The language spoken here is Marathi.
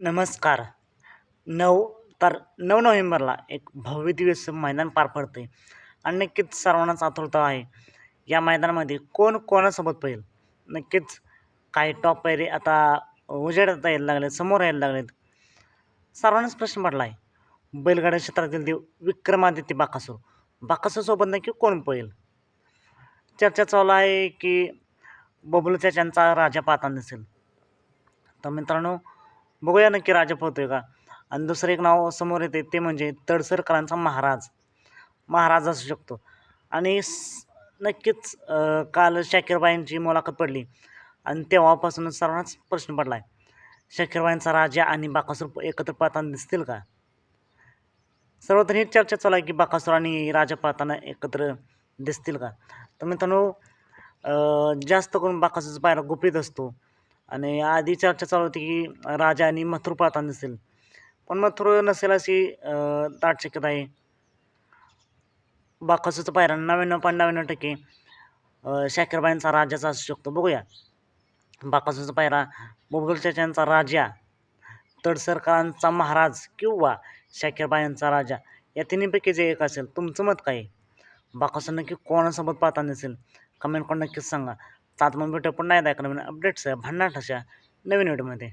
नमस्कार. नऊ तर नऊ नोव्हेंबरला एक भव्य दिवस मैदान पार पडते आणि नक्कीच सर्वांनाच आतुरता आहे. या मैदानामध्ये कोण कोणासोबत पाहिजे नक्कीच काही टॉप पैरे आता उजेडात यायला लागलेत समोर यायला लागलेत. सर्वांनाच प्रश्न पडला आहे. बैलगाड्या क्षेत्रातील देव विक्रमादित्य बाकासूर. बाकासूरसोबत नक्की कोण पळेल? चर्चा चालू आहे की बबलू चाच्यांचा राजा पाहताना दिसेल तर मित्रांनो बघूया नक्की राजा होतोय का. आणि दुसरं एक नाव समोर येते ते म्हणजे तडसरकरांचा महाराज. महाराज असू शकतो. आणि नक्कीच काल शाकीरबाईंची मुलाखत पडली. आणि तेव्हापासूनच सर्वांनाच प्रश्न पडला आहे शाकीरबाईंचा राजा आणि बाकासूर एकत्र पाहताना दिसतील का? सर्वत्र ही चर्चा चालू आहे की बाकासूर आणि राजा पाहताना एकत्र दिसतील का? तर मित्रांनो जास्त करून बाकासूरचा पायरा गुपित असतो. आणि आधी चर्चा चालू होती की राजा आणि मथुर पाहताना दिसेल. पण मथुर नसेल अशी दाट शक्यता आहे. बाकासूरचा पायरा नव्याण्णव पॉईंट नव्याण्णव टक्के शाकिरबाईंचा राजाचा असू शकतो. बघूया. बाकासूरचा पायरा बबुल चाच्यांचा राजा तडसरकरांचा महाराज किंवा शाकिरबाईंचा राजा या तिन्हीपैकी जे एक असेल. तुमचं मत काय आहे? बाकासूर नक्की कोणासोबत पाहताना दिसेल? कमेंट करून नक्कीच सांगा. सात मग भेटू. पण नाही दाखवा नवीन अपडेट्स आहे भन्नाट अशा नवीन व्हिडिओमध्ये